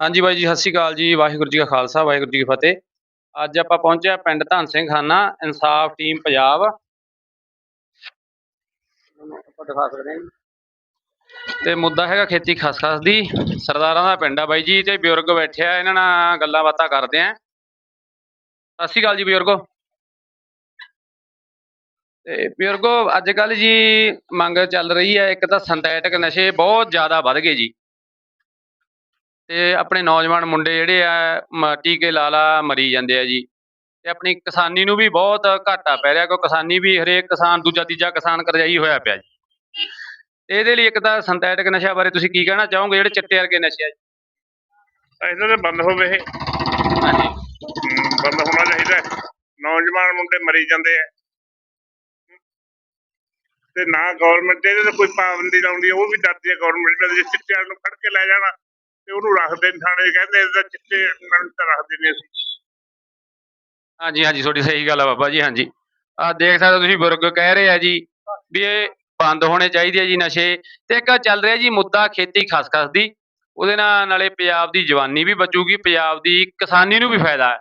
ਹਾਂਜੀ ਬਾਈ ਜੀ ਸਤਿ ਸ਼੍ਰੀ ਅਕਾਲ ਜੀ ਵਾਹਿਗੁਰੂ ਜੀ ਕਾ ਖਾਲਸਾ ਵਾਹਿਗੁਰੂ ਜੀ ਕੀ ਫਤਿਹ। ਅੱਜ ਆਪਾਂ ਪਹੁੰਚੇ ਹਾਂ ਪਿੰਡ ਧੰਨ ਸਿੰਘ ਖਾਨਾ ਇਨਸਾਫ ਟੀਮ ਪੰਜਾਬ। ਤੇ ਮੁੱਦਾ ਹੈਗਾ ਖੇਤੀ ਖਸਖਸ ਦੀ। ਸਰਦਾਰਾਂ ਦਾ ਪਿੰਡ ਆ ਬਾਈ ਜੀ ਤੇ ਬਜ਼ੁਰਗ ਬੈਠੇ ਆ ਇਹਨਾਂ ਨਾਲ ਗੱਲਾਂ ਬਾਤਾਂ ਕਰਦੇ ਆ। ਸਤਿ ਸ਼੍ਰੀ ਅਕਾਲ ਜੀ ਬਜ਼ੁਰਗੋ। ਤੇ ਬਜ਼ੁਰਗੋ ਅੱਜ ਕੱਲ ਜੀ ਮੰਗ ਚੱਲ ਰਹੀ ਹੈ ਇੱਕ ਤਾਂ ਸਿੰਥੈਟਿਕ ਨਸ਼ੇ ਬਹੁਤ ਜ਼ਿਆਦਾ ਵੱਧ ਗਏ ਜੀ। ਤੇ ਆਪਣੇ ਨੌਜਵਾਨ ਮੁੰਡੇ ਜਿਹੜੇ ਆ ਟੀਕੇ ਲਾ ਲਾ ਮਰੀ ਜਾਂਦੇ ਆ ਜੀ। ਤੇ ਆਪਣੀ ਕਿਸਾਨੀ ਨੂੰ ਵੀ ਬਹੁਤ ਘਾਟਾ ਪੈ ਰਿਹਾ ਕਿਉਂਕਿ ਕਿਸਾਨੀ ਵੀ ਹਰੇਕ ਕਿਸਾਨ ਦੂਜਾ ਤੀਜਾ ਕਿਸਾਨ ਕਰਜਾਈ ਹੋਇਆ ਪਿਆ ਜੀ। ਇਹਦੇ ਲਈ ਇੱਕ ਤਾਂ ਸਿੰਥੈਟਿਕ ਨਸ਼ਾ ਬਾਰੇ ਤੁਸੀਂ ਕੀ ਕਹਿਣਾ ਚਾਹੋਗੇ ਜਿਹੜੇ ਚਿੱਟੇ ਵਰਗੇ ਨਸ਼ੇ ਆ ਜੀ? ਇਹਨਾਂ ਦੇ ਬੰਦ ਹੋਵੇ ਇਹ। ਹਾਂਜੀ। ਬੰਦ ਹੋਣਾ ਚਾਹੀਦਾ। ਨੌਜਵਾਨ ਮੁੰਡੇ ਮਰੀ ਜਾਂਦੇ ਆ। ਤੇ ਨਾ ਗਵਰਨਮੈਂਟ ਇਹਦੇ ਤੇ ਕੋਈ ਪਾਬੰਦੀ ਲਾਉਂਦੀ ਉਹ ਵੀ ਡਰਦੀ ਹੈ ਗਵਰਨਮੈਂਟ ਜੇ ਚਿੱਟੇ ਵਾਲੇ ਨੂੰ ਫੜ ਕੇ ਲੈ ਜਾਣਾ। ਤੇ ਉਹਨੂੰ ਰੱਖਦੇ ਨੇ ਥਾਣੇ ਕਹਿੰਦੇ ਇਹਦਾ ਚਿੱਟੇ ਤਾਂ ਰੱਖਦੇ ਨੇ ਅਸੀਂ। ਹਾਂਜੀ ਹਾਂਜੀ ਤੁਹਾਡੀ ਸਹੀ ਗੱਲ ਆ ਬਾਬਾ ਜੀ ਹਾਂਜੀ। ਆ ਦੇਖ ਸਕਦੇ ਹੋ ਤੁਸੀਂ ਬਜ਼ੁਰਗ ਕਹਿ ਰਹੇ ਆ ਜੀ ਵੀ ਇਹ ਬੰਦ ਹੋਣੇ ਚਾਹੀਦੇ ਆ ਜੀ ਨਸ਼ੇ। ਤੇ ਇੱਕ ਚੱਲ ਰਿਹਾ ਜੀ ਮੁੱਦਾ ਖੇਤੀ ਖਸਖਸ ਦੀ। ਉਹਦੇ ਨਾਲ ਨਾਲੇ ਪੰਜਾਬ ਦੀ ਜਵਾਨੀ ਵੀ ਬਚੂਗੀ ਪੰਜਾਬ ਦੀ ਕਿਸਾਨੀ ਨੂੰ ਵੀ ਫਾਇਦਾ ਹੈ।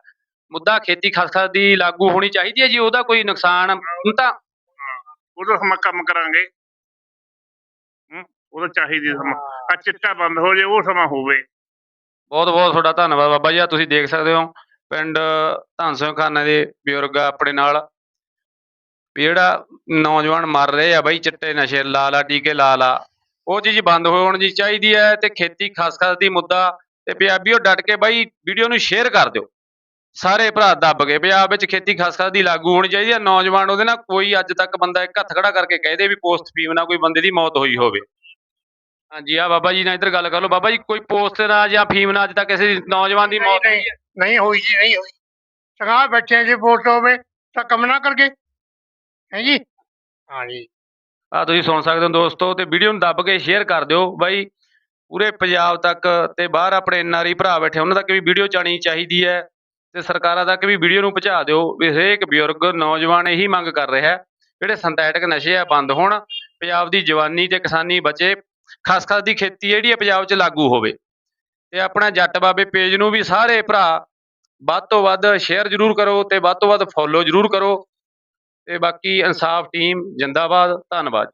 ਮੁੱਦਾ ਖੇਤੀ ਖਸਖਸ ਦੀ ਲਾਗੂ ਹੋਣੀ ਚਾਹੀਦੀ ਹੈ ਜੀ ਉਹਦਾ ਕੋਈ ਨੁਕਸਾਨ ਤਾਂ ਉਦੋਂ ਸਮਾਂ ਕੰਮ ਕਰਾਂਗੇ। ਉਦੋਂ ਚਾਹੀਦੀ ਸਮਾਂ। ਆ ਚਿੱਟਾ ਬੰਦ ਹੋ ਜੇ ਉਹ ਸਮਾਂ ਹੋਵੇ। ਬਹੁਤ ਬਹੁਤ ਤੁਹਾਡਾ ਧੰਨਵਾਦ। ਬਾਬਾ ਜੀ ਆਹ ਤੁਸੀਂ ਦੇਖ ਸਕਦੇ ਹੋ ਪਿੰਡ ਧੰਨ ਸਿੰਘ ਖਾਨਾ ਦੇ ਬਜ਼ੁਰਗ ਆ ਆਪਣੇ ਨਾਲ। ਵੀ ਜਿਹੜਾ ਨੌਜਵਾਨ ਮਰ ਰਹੇ ਆ ਬਾਈ ਚਿੱਟੇ ਨਸ਼ੇ ਲਾ ਲਾ ਟੀਕੇ ਲਾ ਲਾ ਉਹ ਚੀਜ਼ ਬੰਦ ਹੋਣ ਜੀ ਚਾਹੀਦੀ ਹੈ ਤੇ ਖੇਤੀ ਖਸਖਸ ਦੀ ਮੁੱਦਾ। ਤੇ ਪੰਜਾਬੀਓ ਡਟ ਕੇ ਬਾਈ ਵੀਡੀਓ ਨੂੰ ਸ਼ੇਅਰ ਕਰ ਦਿਓ। ਸਾਰੇ ਭਰਾ ਦੱਬ ਗਏ ਪੰਜਾਬ ਵਿੱਚ ਖੇਤੀ ਖਸਖਸ ਦੀ ਲਾਗੂ ਹੋਣੀ ਚਾਹੀਦੀ ਹੈ ਨੌਜਵਾਨ ਉਹਦੇ ਨਾਲ ਕੋਈ ਅੱਜ ਤੱਕ ਬੰਦਾ ਇੱਕ ਹੱਥ ਖੜਾ ਕਰਕੇ ਕਹਿ ਦੇ ਵੀ ਪੋਸਟ ਫੀਮ ਨਾਲ ਕੋਈ ਬੰਦੇ ਦੀ ਮੌਤ ਹੋਈ ਹੋਵੇ। ਹਾਂਜੀ ਆ ਬਾਬਾ ਜੀ ਨਾਲ ਇੱਧਰ ਗੱਲ ਕਰ ਲਓ। ਬਾਬਾ ਜੀ ਕੋਈ ਪੋਸਟ ਨਾਲ ਜਾਂ ਫੀਮ ਨਾਲ ਅੱਜ ਤੱਕ ਕਿਸੇ ਨੌਜਵਾਨ ਦੀ ਮੌਤ ਹੈ? ਨਹੀਂ ਹੋਈ ਜੀ ਨਹੀਂ ਹੋਈ। ਸਗਾ ਬੈਠੇ ਜੇ ਵੋਟ ਹੋਵੇ ਤਾਂ ਕੰਮ ਨਾ ਕਰਕੇ ਹੈ ਜੀ? ਹਾਂ ਜੀ ਆ ਤੁਸੀਂ ਸੁਣ ਸਕਦੇ ਹੋ ਦੋਸਤੋ ਤੇ ਵੀਡੀਓ ਨੂੰ ਦੱਬ ਕੇ ਸ਼ੇਅਰ ਕਰ ਦਿਓ। ਬਾਈ ਪੂਰੇ ਪੰਜਾਬ ਤੱਕ ਤੇ ਬਾਹਰ ਆਪਣੇ ਐਨਆਰਈ ਭਰਾ ਬੈਠੇ ਉਹਨਾਂ ਤੱਕ ਵੀ ਵੀਡੀਓ ਜਾਣੀ ਚਾਹੀਦੀ ਹੈ। ਤੇ ਸਰਕਾਰਾਂ ਤੱਕ ਵੀ ਵੀਡੀਓ ਨੂੰ ਪਹੁੰਚਾ ਦਿਓ। ਵੀ ਹਰੇਕ ਬਜ਼ੁਰਗ ਨੌਜਵਾਨ ਇਹੀ ਮੰਗ ਕਰ ਰਿਹਾ ਹੈ ਜਿਹੜੇ ਸਿੰਥੈਟਿਕ ਨਸ਼ੇ ਆ ਬੰਦ ਹੋਣ ਪੰਜਾਬ ਦੀ ਜਵਾਨੀ ਤੇ ਕਿਸਾਨੀ ਬਚੇ। ਖਸਖਸ ਦੀ ਖੇਤੀ ਜਿਹੜੀ ਹੈ ਪੰਜਾਬ 'ਚ ਲਾਗੂ ਹੋਵੇ। ਤੇ ਆਪਣਾ ਜੱਟ ਬਾਬੇ ਪੇਜ ਨੂੰ ਵੀ ਸਾਰੇ ਭਰਾ ਵੱਧ ਤੋਂ ਵੱਧ ਸ਼ੇਅਰ ਜ਼ਰੂਰ ਕਰੋ ਤੇ ਵੱਧ ਤੋਂ ਵੱਧ ਫੋਲੋ ਜ਼ਰੂਰ ਕਰੋ। ਤੇ ਬਾਕੀ ਇਨਸਾਫ ਟੀਮ ਜਿੰਦਾਬਾਦ, ਧੰਨਵਾਦ।